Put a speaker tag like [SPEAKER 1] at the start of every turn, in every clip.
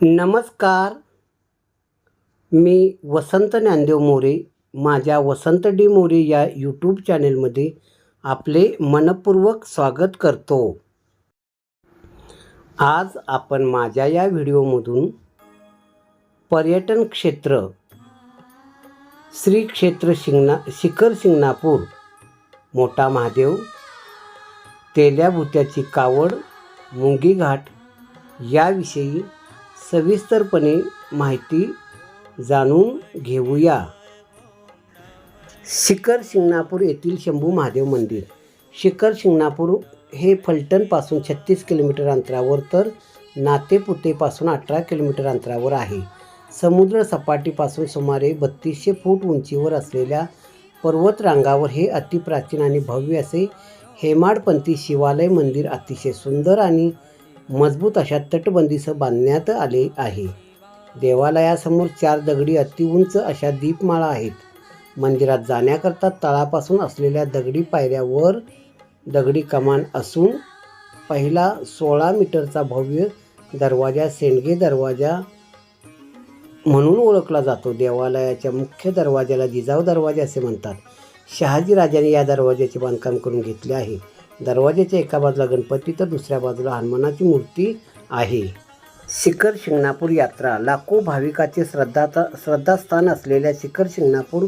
[SPEAKER 1] नमस्कार. मी वसंत ज्ञानदेव मोरे माझ्या वसंत डी मोरे या यूट्यूब चॅनेलमध्ये आपले मनपूर्वक स्वागत करतो. आज आपण माझ्या या व्हिडिओमधून पर्यटन क्षेत्र श्री क्षेत्र शिंगणा शिखर शिंगणापूर मोठा महादेव तेल्याभुत्याची कावड मुंगी घाट याविषयी सविस्तरपणे माहिती जाणून घेऊया. शिखर शिंगणापूर येथील शंभू महादेव मंदिर. शिखर शिंगणापूर हे फलटणपासून छत्तीस किलोमीटर अंतरावर तर नातेपुतेपासून अठरा किलोमीटर अंतरावर आहे. समुद्र सपाटीपासून सुमारे बत्तीसशे फूट उंचीवर असलेल्या पर्वतरांगावर हे अतिप्राचीन आणि भव्य असे हेमाडपंथी शिवालय मंदिर अतिशय सुंदर आणि मजबूत अशा तटबंदीसह बांधण्यात आले आहे. देवालयासमोर चार दगडी अतिउंच अशा दीपमाळा आहेत. मंदिरात जाण्याकरता तळापासून असलेल्या दगडी पायऱ्यावर दगडी कमान असून पहिला सोळा मीटरचा भव्य दरवाजा सेंडगे दरवाजा म्हणून ओळखला जातो. देवालयाच्या मुख्य दरवाजाला जिजाऊ दरवाजा असे म्हणतात. शहाजी राजाने या दरवाजाचे बांधकाम करून घेतले आहे. दरवाजाच्या एका बाजूला गणपती तर दुसऱ्या बाजूला हनुमानाची मूर्ती आहे. शिखर शिंगणापूर यात्रा लाखो भाविकाचे श्रद्धा श्रद्धास्थान असलेल्या शिखर शिंगणापूर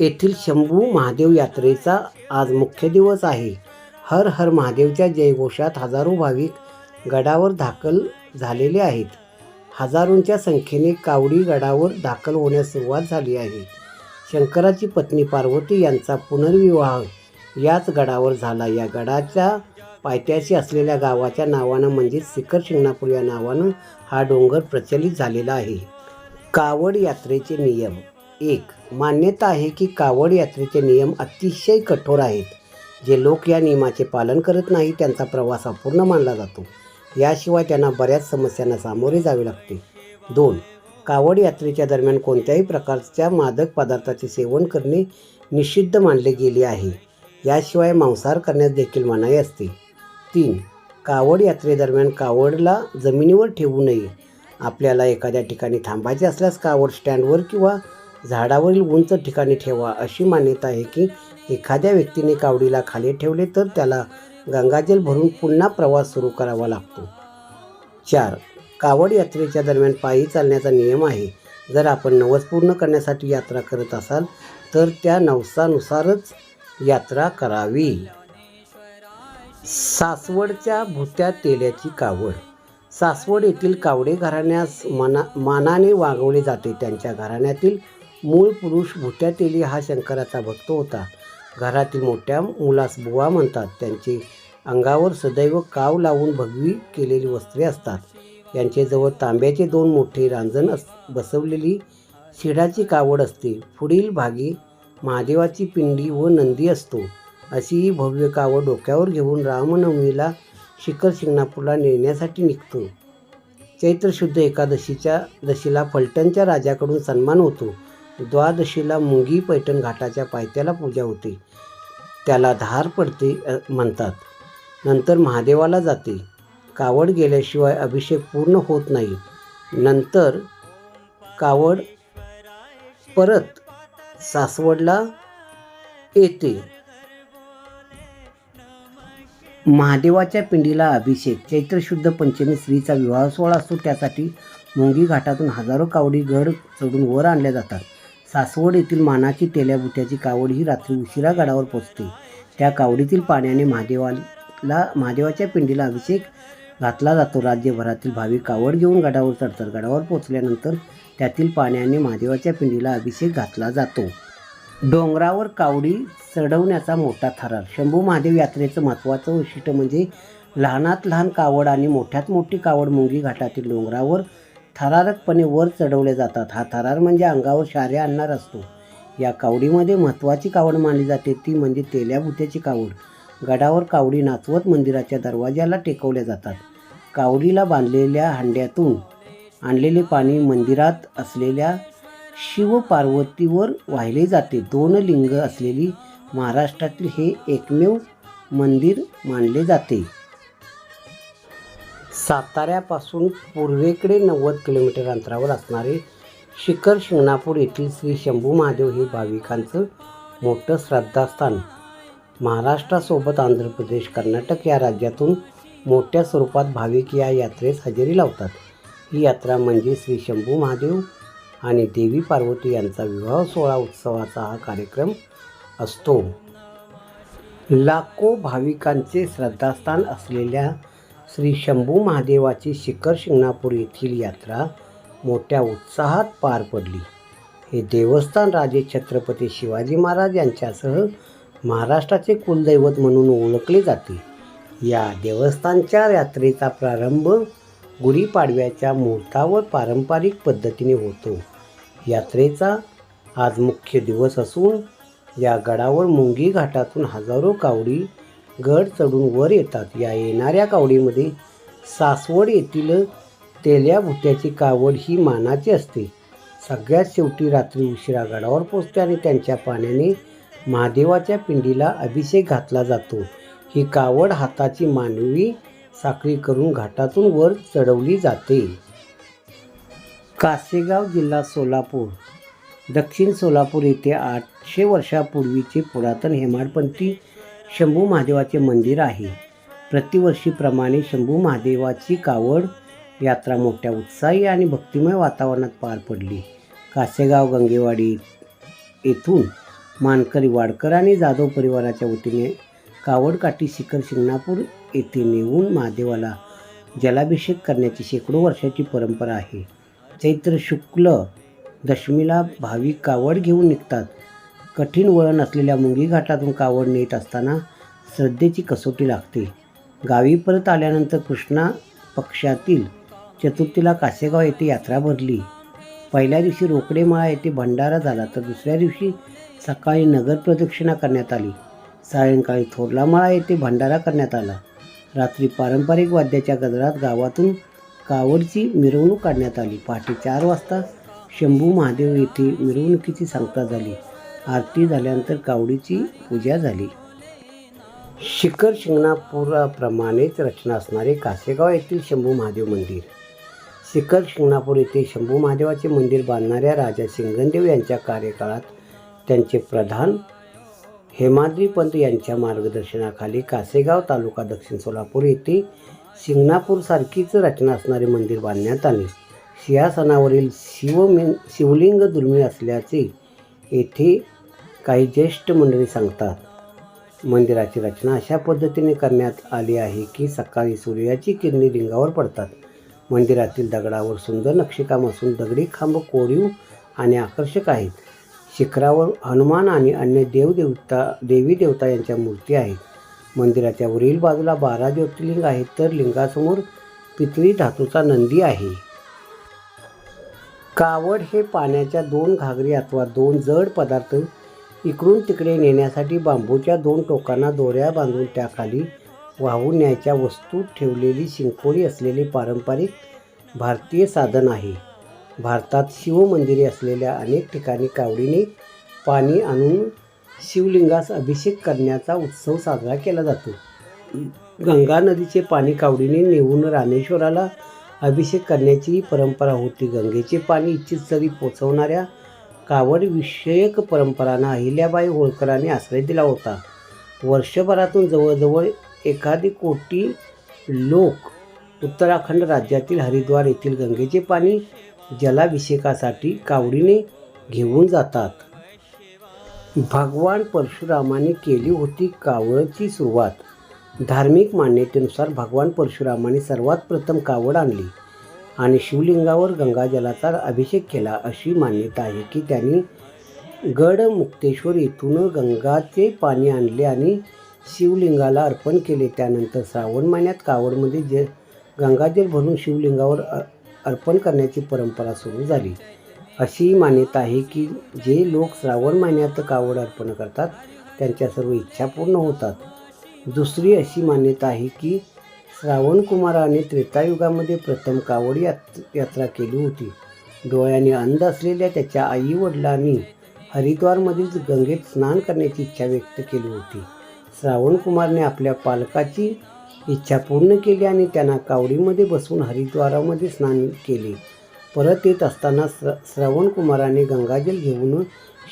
[SPEAKER 1] येथील शंभू महादेव यात्रेचा आज मुख्य दिवस आहे. हर हर महादेवच्या जयघोषात हजारो भाविक गडावर दाखल झालेले आहेत. हजारोंच्या संख्येने कावडी गडावर दाखल होण्यास सुरुवात झाली आहे. शंकराची पत्नी पार्वती यांचा पुनर्विवाह याच गडावर झाला. या गडाच्या पायथ्याशी असलेल्या गावाच्या नावानं म्हणजे शिखर शिंगणापूर या नावानं हा डोंगर प्रचलित झालेला आहे. कावड यात्रेचे नियम. एक मान्यता आहे की कावड यात्रेचे नियम अतिशय कठोर आहेत. जे लोक या नियमाचे पालन करत नाही त्यांचा प्रवास अपूर्ण मानला जातो. याशिवाय त्यांना बऱ्याच समस्यांना सामोरे जावे लागते. दोन कावड यात्रेच्या दरम्यान कोणत्याही प्रकारच्या मादक पदार्थाचे सेवन करणे निषिद्ध मानले गेले आहे. याशिवाय मांसाहार करण्यास देखील मनाई असते. तीन कावड यात्रेदरम्यान कावडला जमिनीवर ठेवू नये. आपल्याला एखाद्या ठिकाणी थांबायचे असल्यास कावड स्टँडवर किंवा झाडावरील उंच ठिकाणी ठेवा अशी मान्यता आहे की एखाद्या व्यक्तीने कावडीला खाली ठेवले तर त्याला गंगाजल भरून पुन्हा प्रवास सुरू करावा लागतो. चार कावड यात्रेच्या दरम्यान पायी चालण्याचा नियम आहे. जर आपण नवस पूर्ण करण्यासाठी यात्रा करत असाल तर त्या नवसानुसारच यात्रा करावी. सासवडच्या भुत्या तेल्याची कावड. सासवड येथील कावडे घराण्यास मना मानाने वागवले जाते. त्यांच्या घराण्यातील मूळ पुरुष भुत्या तेली हा शंकराचा भक्त होता. घरातील मोठ्या मुलास बुवा म्हणतात. त्यांचे अंगावर सदैव काव लावून भगवी केलेली वस्त्रे असतात. यांचेजवळ तांब्याचे दोन मोठे रांजण अस बसवलेली शिडाची कावड असते. पुढील भागी महादेवाची पिंडी व नंदी असतो. अशी ही भव्य कावड डोक्यावर घेऊन रामनवमीला शिखर शिंगणापूरला नेण्यासाठी निघतो. चैत्र शुद्ध एकादशीच्या दशीला फलटणच्या राजाकडून सन्मान होतो. द्वादशीला मुंगी पैठण घाटाच्या पायथ्याला पूजा होते. त्याला धार पडते म्हणतात. नंतर महादेवाला जाते. कावड गेल्याशिवाय अभिषेक पूर्ण होत नाही. नंतर कावड परत सासवडला येते. महादेवाच्या पिंडीला अभिषेक. चैत्र शुद्ध पंचमी स्त्रीचा विवाह सोहळा असतो. त्यासाठी मुंगी घाटातून हजारो कावडी गड चढून वर आणल्या जातात. सासवड येथील मानाची तेल्याबुट्याची कावड ही रात्री उशिरा गडावर पोचते. त्या कावडीतील पाण्याने महादेवाला महादेवाच्या पिंडीला अभिषेक घातला जातो. राज्यभरातील भाविक कावड घेऊन गडावर चढतात गडावर पोचल्यानंतर त्यातील पाण्याने महादेवाच्या पिंडीला अभिषेक घातला जातो. डोंगरावर कावडी चढवण्याचा मोठा थरार. शंभू महादेव यात्रेचं महत्त्वाचं वैशिष्ट्य म्हणजे लहानात लहान कावड आणि मोठ्यात मोठी कावड मुंगी घाटातील डोंगरावर थरारकपणे वर चढवले जातात. हा थरार म्हणजे अंगावर शारे आणणार असतो. या कावडीमध्ये महत्त्वाची कावड मानली जाते. ती म्हणजे तेल्याभुत्याची कावड. गडावर कावडी नाचवत मंदिराच्या दरवाज्याला टेकवल्या जातात. कावडीला बांधलेल्या हांड्यातून आणलेले पाणी मंदिरात असलेल्या शिवपार्वतीवर वाहिले जाते. दोन लिंग असलेली महाराष्ट्रातील हे एकमेव मंदिर मानले जाते. साताऱ्यापासून पूर्वेकडे नव्वद किलोमीटर अंतरावर असणारे शिखर शिंगणापूर येथील श्री शंभू महादेव हे भाविकांचं मोठं श्रद्धास्थान. महाराष्ट्रासोबत आंध्र प्रदेश कर्नाटक या राज्यातून मोठ्या स्वरूपात भाविक या यात्रेस हजेरी लावतात. ही यात्रा म्हणजे श्री शंभू महादेव आणि देवी पार्वती यांचा विवाह सोहळा उत्सवाचा हा कार्यक्रम असतो. लाखो भाविकांचे श्रद्धास्थान असलेल्या श्री शंभू महादेवाची शिखर शिंगणापूर येथील यात्रा मोठ्या उत्साहात पार पडली. हे देवस्थान राजे छत्रपती शिवाजी महाराज यांच्यासह महाराष्ट्राचे कुलदैवत म्हणून ओळखले जाते. या देवस्थानच्या यात्रेचा प्रारंभ गुढीपाडव्याच्या मुहूर्तावर पारंपरिक पद्धतीने होतो. यात्रेचा आज मुख्य दिवस असून या गडावर मुंगी घाटातून हजारो कावडी गड चढून वर येतात. या येणाऱ्या कावडीमध्ये सासवड येथील तेल्या भुत्याची कावड ही मानाची असते. सगळ्यात शेवटी रात्री उशिरा गडावर पोचते आणि त्यांच्या पाण्याने महादेवाच्या पिंडीला अभिषेक घातला जातो. ही कावड हाताची मानवी साखळी करून घाटातून वर चढवली जाते. कासेगाव जिल्हा सोलापूर. दक्षिण सोलापूर येथे आठशे वर्षापूर्वीचे पुरातन हेमाडपंथी शंभू महादेवाचे मंदिर आहे. प्रतिवर्षीप्रमाणे शंभू महादेवाची कावड यात्रा मोठ्या उत्साही आणि भक्तिमय वातावरणात पार पडली. कासेगाव गंगेवाडी येथून मानकरी वाडकर आणि जाधव परिवाराच्या वतीने कावडकाठी शिखर शिंगणापूर येथे नेऊन महादेवाला जलाभिषेक करण्याची शेकडो वर्षाची परंपरा आहे. चैत्र शुक्ल दशमीला भाविक कावड घेऊन निघतात. कठीण वळण असलेल्या मुंगी घाटातून कावड नेत असताना श्रद्धेची कसोटी लागते. गावी परत आल्यानंतर कृष्णा पक्षातील चतुर्थीला कासेगाव येथे यात्रा भरली. पहिल्या दिवशी रोकडेमाळा येथे भंडारा झाला तर दुसऱ्या दिवशी सकाळी नगर प्रदक्षिणा करण्यात आली. सायंकाळी थोरलामाळा येथे भंडारा करण्यात आला. रात्री पारंपरिक वाद्याच्या गजरात गावातून कावडची मिरवणूक काढण्यात आली. पहाटे चार वाजता शंभू महादेव येथे मिरवणुकीची सांगता झाली. आरती झाल्यानंतर कावडीची पूजा झाली. शिखर शिंगणापुराप्रमाणेच रचना असणारे कासेगाव येथील शंभू महादेव मंदिर. शिखर शिंगणापूर येथे शंभू महादेवाचे मंदिर बांधणाऱ्या राजा सिंगनदेव यांच्या कार्यकाळात त्यांचे प्रधान हेमाद्री पंत यांच्या मार्गदर्शनाखाली कासेगाव तालुका दक्षिण सोलापूर येथे शिंगणापूरसारखीच रचना असणारे मंदिर बांधण्यात आले. सिंहासनावरील शिवमिन शिवलिंग दुर्मिळ असल्याचे येथे काही ज्येष्ठ मंडळी सांगतात. मंदिराची रचना अशा पद्धतीने करण्यात आली आहे की सकाळी सूर्याची किरणे लिंगावर पडतात. मंदिरातील दगडावर सुंदर नक्षीकाम असून दगडी खांब कोरीव आणि आकर्षक आहेत. शिखरावर हनुमान आणि अन्य देवदेवता देवी देवता यांच्या मूर्ती आहेत. मंदिराच्या वरील बाजूला बारा ज्योतिर्लिंग आहेत तर लिंगासमोर पितळी धातूचा नंदी आहे. कावड हे पाण्याच्या दोन घागरी अथवा दोन जड पदार्थ इकडून तिकडे नेण्यासाठी बांबूच्या दोन टोकांना दोऱ्या बांधून त्याखाली वाहून न्यायच्या वस्तू ठेवलेली शिंकोडी असलेले पारंपरिक भारतीय साधन आहे. भारतात शिवमंदिरे असलेल्या अनेक ठिकाणी कावडीने पाणी आणून शिवलिंगास अभिषेक करण्याचा उत्सव साजरा केला जातो. गंगा नदीचे पाणी कावडीने नेऊन रामेश्वराला अभिषेक करण्याची परंपरा होती. गंगेचे पाणी इच्छित स्थळी पोचवणाऱ्या कावडविषयक परंपरांना अहिल्याबाई होळकरांनी आश्रय दिला होता. वर्षभरातून जवळजवळ एखादी कोटी लोक उत्तराखंड राज्यातील हरिद्वार येथील गंगेचे पाणी जलाभिषेकासाठी कावडीने घेऊन जातात. भगवान परशुरामाने केली होती कावडची सुरुवात. धार्मिक मान्यतेनुसार भगवान परशुरामाने सर्वात प्रथम कावड आणली आणि शिवलिंगावर गंगाजलाचा अभिषेक केला अशी मान्यता आहे की त्यांनी गड मुक्तेश्वर येथून गंगाचे पाणी आणले आणि शिवलिंगाला अर्पण केले. त्यानंतर श्रावण महिन्यात कावडमध्ये जे गंगाजल भरून शिवलिंगावर अर्पण करण्याची परंपरा सुरू झाली. अशी मान्यता आहे की जे लोक श्रावण महिन्यात कावड अर्पण करतात त्यांच्या सर्व इच्छा पूर्ण होतात. दुसरी अशी मान्यता आहे की श्रावण कुमाराने त्रेतायुगामध्ये प्रथम कावड यात यात्रा केली होती. डोळ्याने अंध असलेल्या त्याच्या आई वडिलांनी हरिद्वारमधील गंगेत स्नान करण्याची इच्छा व्यक्त केली होती. श्रावण कुमारने आपल्या पालकाची इच्छा पूर्ण केली आणि त्यांना कावडीमध्ये बसवून हरिद्वारामध्ये स्नान केले. परत येत असताना श्र श्रवणकुमाराने गंगाजल घेऊन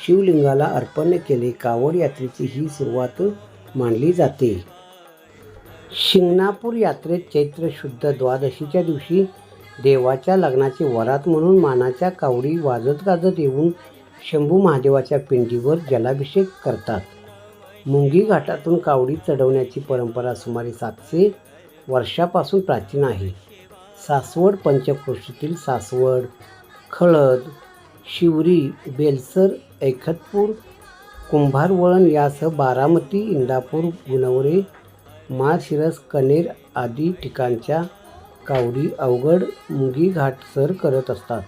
[SPEAKER 1] शिवलिंगाला अर्पण केले. कावड यात्रेची ही सुरुवात मानली जाते. शिंगणापूर यात्रेत चैत्र शुद्ध द्वादशीच्या दिवशी देवाच्या लग्नाचे वरात म्हणून मानाच्या कावडी वाजत गाजत येऊन शंभू महादेवाच्या पिंडीवर जलाभिषेक करतात. मुंगी घाटातून कावडी चढवण्याची परंपरा सुमारे सातशे वर्षापासून प्राचीन आहे. सासवड पंचक्रोशीतील सासवड खळद शिवरी बेलसर ऐखतपूर कुंभारवळण यासह बारामती इंदापूर गुणवरे माळशिरस कनेर आदी ठिकाणच्या कावडी अवघड मुंगी घाट सर करत असतात.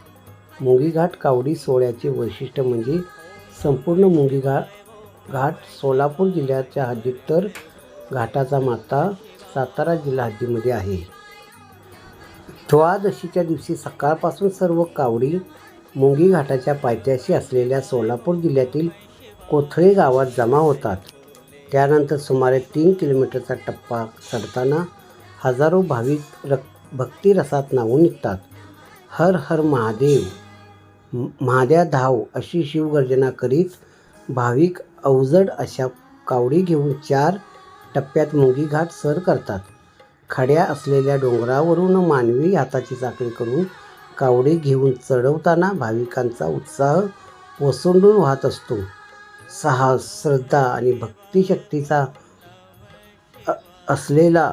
[SPEAKER 1] मुंगी घाट कावडी सोहळ्याचे वैशिष्ट्य म्हणजे संपूर्ण मुंगी घाट घाट सोलापूर जिल्ह्याच्या हद्दीत तर घाटाचा माता सातारा जिल्हा हद्दीमध्ये आहे. द्वादशीच्या दिवशी सकाळपासून सर्व कावडी मुंगी घाटाच्या पायथ्याशी असलेल्या सोलापूर जिल्ह्यातील कोथळे गावात जमा होतात. त्यानंतर सुमारे तीन किलोमीटरचा टप्पा चढताना हजारो भाविक रक भक्तिरसात नावून निघतात. हर हर महादेव महाद्या धाव अशी शिवगर्जना करीत भाविक अवजड अशा कावडी घेऊन चार टप्प्यात मुंगी घाट सर करतात. खड्या असलेल्या डोंगरावरून मानवी हाताची चाकरी करून कावडी घेऊन चढवताना भाविकांचा उत्साह ओसंडून वाहत असतो. साहस श्रद्धा आणि भक्तिशक्तीचा असलेला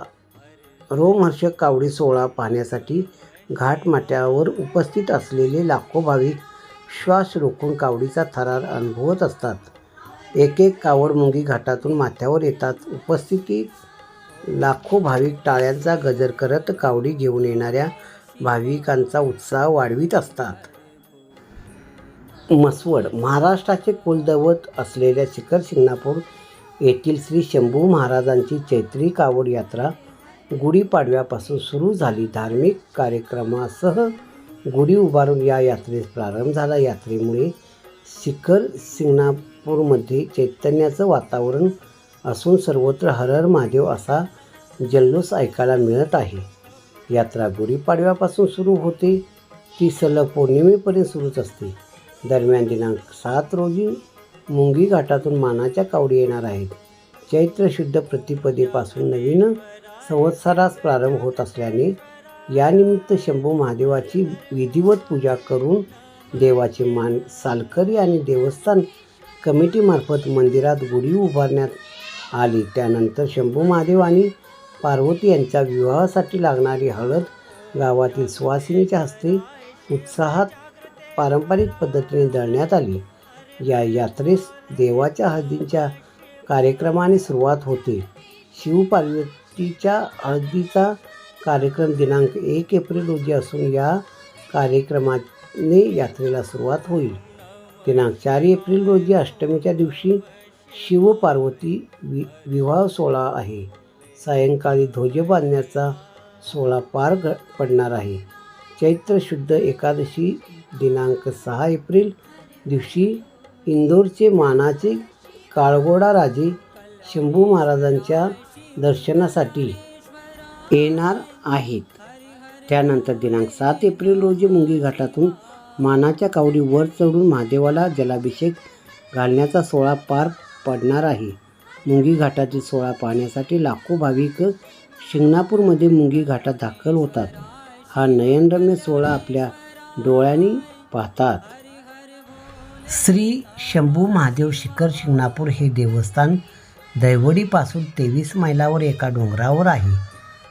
[SPEAKER 1] रोमहर्षक कावडी सोहळा पाहण्यासाठी घाटमाट्यावर उपस्थित असलेले लाखो भाविक श्वास रोखून कावडीचा थरार अनुभवत असतात. एक एक कावड मुंगी घाटातून माथ्यावर येतात. उपस्थितीत लाखो भाविक टाळ्यांचा गजर करत कावडी घेऊन येणाऱ्या भाविकांचा उत्साह वाढवित असतात. मसवड महाराष्ट्राचे कुलदैवत असलेल्या शिखर शिंगणापूर येथील श्री शंभू महाराजांची चैत्री कावड यात्रा गुढीपाडव्यापासून सुरू झाली. धार्मिक कार्यक्रमासह गुढी उभारून या यात्रेस प्रारंभ झाला. यात्रेमुळे शिखर नागपूरमध्ये चैतन्याचं वातावरण असून सर्वत्र हर हर महादेव असा जल्लोष ऐकायला मिळत आहे. यात्रा गुढीपाडव्यापासून सुरू होते. ती सलग पौर्णिमेपर्यंत सुरूच असते. दरम्यान दिनांक सात रोजी मुंगी घाटातून मानाच्या कावडी येणार आहेत. चैत्र शुद्ध प्रतिपदेपासून नवीन संवत्सरास प्रारंभ होत असल्याने यानिमित्त शंभू महादेवाची विधिवत पूजा करून देवाचे मान सालकरी आणि देवस्थान कमिटीमार्फत मंदिरात गुढी उभारण्यात आली. त्यानंतर शंभू महादेव आणि पार्वती यांच्या विवाहासाठी लागणारी हळद गावातील सुवासिनीच्या हस्ते उत्साहात पारंपरिक पद्धतीने दळण्यात आली. या यात्रेस देवाच्या हळदींच्या कार्यक्रमाने सुरुवात होते. शिवपार्वतीच्या हळदीचा कार्यक्रम दिनांक एक एप्रिल रोजी असून या कार्यक्रमाने यात्रेला सुरुवात होईल. दिनांक चार एप्रिल रोजी अष्टमीच्या दिवशी शिवपार्वती वि विवाह सोहळा आहे. सायंकाळी ध्वज बांधण्याचा सोहळा पार ग पडणार आहे. चैत्र शुद्ध एकादशी दिनांक सहा एप्रिल दिवशी इंदोरचे मानाचे काळगोडा राजे शंभू महाराजांच्या दर्शनासाठी येणार आहेत. त्यानंतर दिनांक सात एप्रिल रोजी मुंगी घाटातून मानाच्या कावडी वर चढून महादेवाला जलाभिषेक घालण्याचा सोहळा पार पडणार आहे. मुंगी घाटातील सोहळा पाहण्यासाठी लाखो भाविक शिंगणापूरमध्ये मुंगी घाटात दाखल होतात. हा नयनरम्य सोहळा आपल्या डोळ्यांनी पाहतात. श्री शंभू महादेव शिखर शिंगणापूर हे देवस्थान दैवडीपासून तेवीस मैलावर एका डोंगरावर आहे.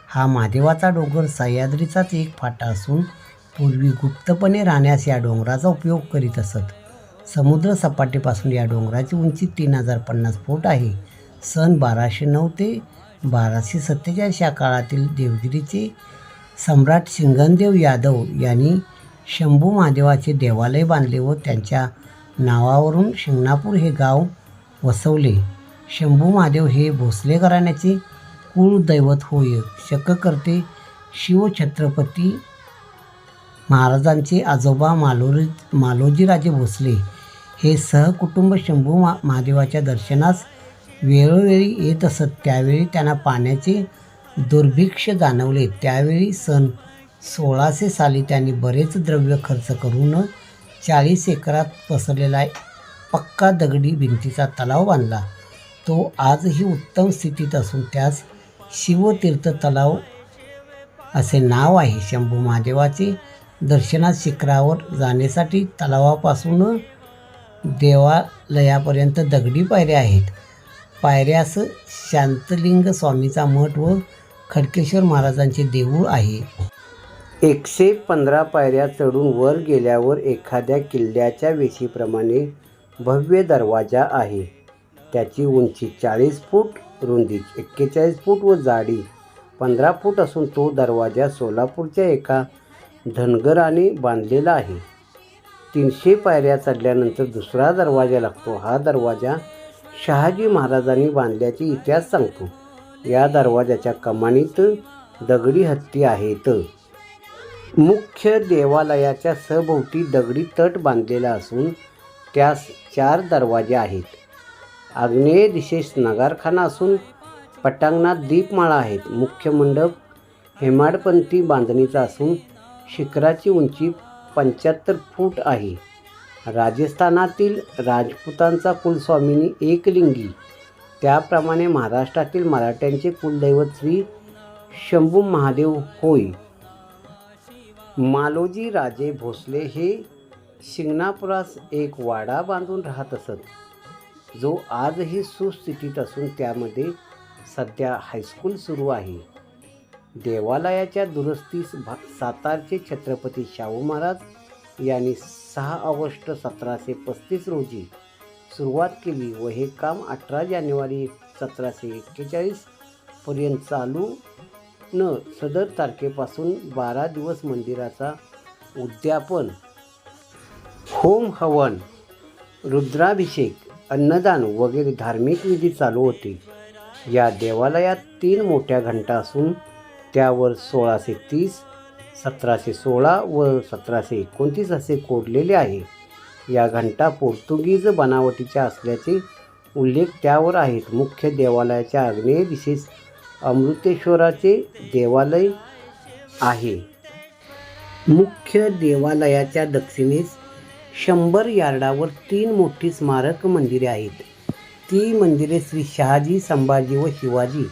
[SPEAKER 1] हा महादेवाचा डोंगर सह्याद्रीचाच एक फाटा असून पूर्वी गुप्तपणे राहण्यास या डोंगराचा उपयोग करीत असत. समुद्र सपाटीपासून या डोंगराची उंची तीन हजार पन्नास फूट आहे. सन बाराशे नऊ ते बाराशे सत्तेचाळीस या काळातील देवगिरीचे सम्राट सिंगनदेव यादव यांनी शंभू महादेवाचे देवालय बांधले व त्यांच्या नावावरून शिंगणापूर हे गाव वसवले. शंभू महादेव हे भोसले घराण्याचे कुळदैवत होय शककर्ते शिवछत्रपती महाराजांचे आजोबा मालोरी मालोजीराजे भोसले हे सहकुटुंब शंभू मा महादेवाच्या दर्शनास वेळोवेळी येत असत. त्यावेळी त्यांना पाण्याचे दुर्भिक्ष जाणवले. त्यावेळी सन सोळाशे साली त्यांनी बरेच द्रव्य खर्च करून चाळीस एकरात पसरलेला पक्का दगडी भिंतीचा तलाव बांधला. तो आजही उत्तम स्थितीत असून त्यास शिवतीर्थ तलाव असे नाव आहे. शंभू महादेवाचे दर्शनात शिखरावर जाण्यासाठी तलावापासून देवालयापर्यंत दगडी पायऱ्या आहेत. पायऱ्यास शांतलिंग स्वामीचा मठ व खडकेश्वर महाराजांचे देऊळ आहे. एकशे पंधरा पायऱ्या चढून वर गेल्यावर एखाद्या किल्ल्याच्या वेशीप्रमाणे भव्य दरवाजा आहे. त्याची उंची चाळीस फूट रुंदी एक्केचाळीस फूट व जाडी पंधरा फूट असून तो दरवाजा सोलापूरच्या एका धनगराने बांधलेला आहे. तीनशे पायऱ्या चढल्यानंतर दुसरा दरवाजा लागतो. हा दरवाजा शहाजी महाराजांनी बांधल्याचे इतिहास सांगतो. या दरवाजाच्या कमानीत दगडी हत्ती आहेत. मुख्य देवालयाच्या सभोवती दगडी तट बांधलेला असून त्यास चार दरवाजे आहेत. आग्नेय दिशेस नगारखाना असून पटांगणात दीपमाळा आहेत. मुख्य मंडप हेमाडपंथी बांधणीचा असून शिखराची उंची पंच्याहत्तर फूट आहे. राजस्थानातील राजपुतांचा कुलस्वामिनी एकलिंगी. त्याप्रमाणे महाराष्ट्रातील मराठ्यांचे कुलदैवत श्री शंभू महादेव होय. मालोजी राजे भोसले हे शिंगणापुरास एक वाडा बांधून राहत असत. जो आजही सुस्थितीत असून त्यामध्ये सध्या हायस्कूल सुरू आहे. देवालयाच्या दुरुस्तीस भा सातारचे छत्रपती शाहू महाराज यांनी सहा ऑगस्ट सतराशे पस्तीस रोजी सुरुवात केली व हे काम अठरा जानेवारी सतराशे एक्केचाळीस पर्यंत चालू न सदर तारखेपासून बारा दिवस मंदिराचा उद्यापन. होम हवन रुद्राभिषेक अन्नदान वगैरे धार्मिक विधी चालू होते. या देवालयात तीन मोठ्या घंटा असून त्यावर सोळाशे तीस सतराशे सोळा व सतराशे एकोणतीस असे कोरलेले आहे. या घंटा पोर्तुगीज बनावटीच्या असल्याचे उल्लेख त्यावर आहेत. मुख्य देवालयाच्या आग्नेय दिशेस अमृतेश्वराचे देवालय आहे. मुख्य देवालयाच्या दक्षिणेस शंभर यार्डावर तीन मोठी स्मारक मंदिरे आहेत. ती मंदिरे श्री शहाजी संभाजी व शिवाजी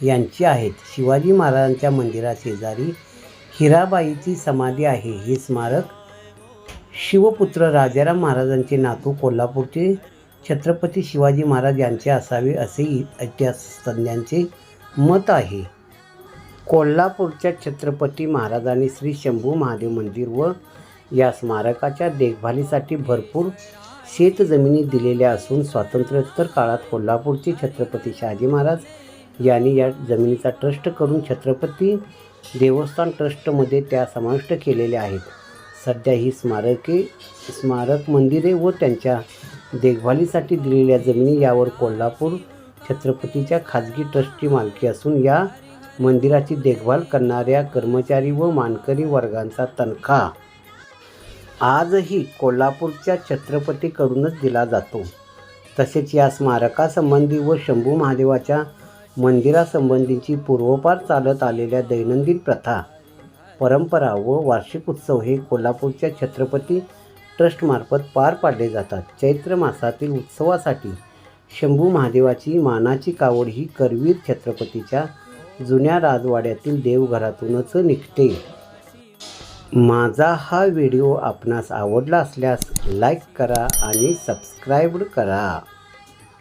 [SPEAKER 1] यांची आहेत. शिवाजी महाराजांच्या मंदिराशेजारी हिराबाईची समाधी आहे. हे स्मारक शिवपुत्र राजाराम महाराजांचे नातू कोल्हापूरचे छत्रपती शिवाजी महाराज यांचे असावे असे इतिहासतज्ञांचे मत आहे. कोल्हापूरच्या छत्रपती महाराजांनी श्री शंभू महादेव मंदिर व या स्मारकाच्या देखभालीसाठी भरपूर शेतजमिनी दिलेल्या असून स्वातंत्र्योत्तर काळात कोल्हापूरचे छत्रपती शहाजी महाराज यांनी या जमिनीचा ट्रस्ट करून छत्रपती देवस्थान ट्रस्टमध्ये त्या समाविष्ट केलेल्या आहेत. सध्या ही स्मारके स्मारक मंदिरे व त्यांच्या देखभालीसाठी दिलेल्या जमिनी यावर कोल्हापूर छत्रपतीच्या खाजगी ट्रस्टची मालकी असून या मंदिराची देखभाल करणाऱ्या कर्मचारी व मानकरी वर्गांचा तनखा. आजही कोल्हापूरच्या छत्रपतीकडूनच दिला जातो. तसेच या स्मारकासंबंधी व शंभू महादेवाच्या मंदिरासंबंधीची पूर्वपार चालत आलेल्या दैनंदिन प्रथा परंपरा व वार्षिक उत्सव हे कोल्हापूरच्या छत्रपती ट्रस्टमार्फत पार पाडले जातात. चैत्र मासातील उत्सवासाठी शंभू महादेवाची मानाची कावड ही करवीर छत्रपतीच्या जुन्या राजवाड्यातील देवघरातूनच निघते. माझा हा व्हिडिओ आपणास आवडला असल्यास लाईक करा आणि सबस्क्राईब करा.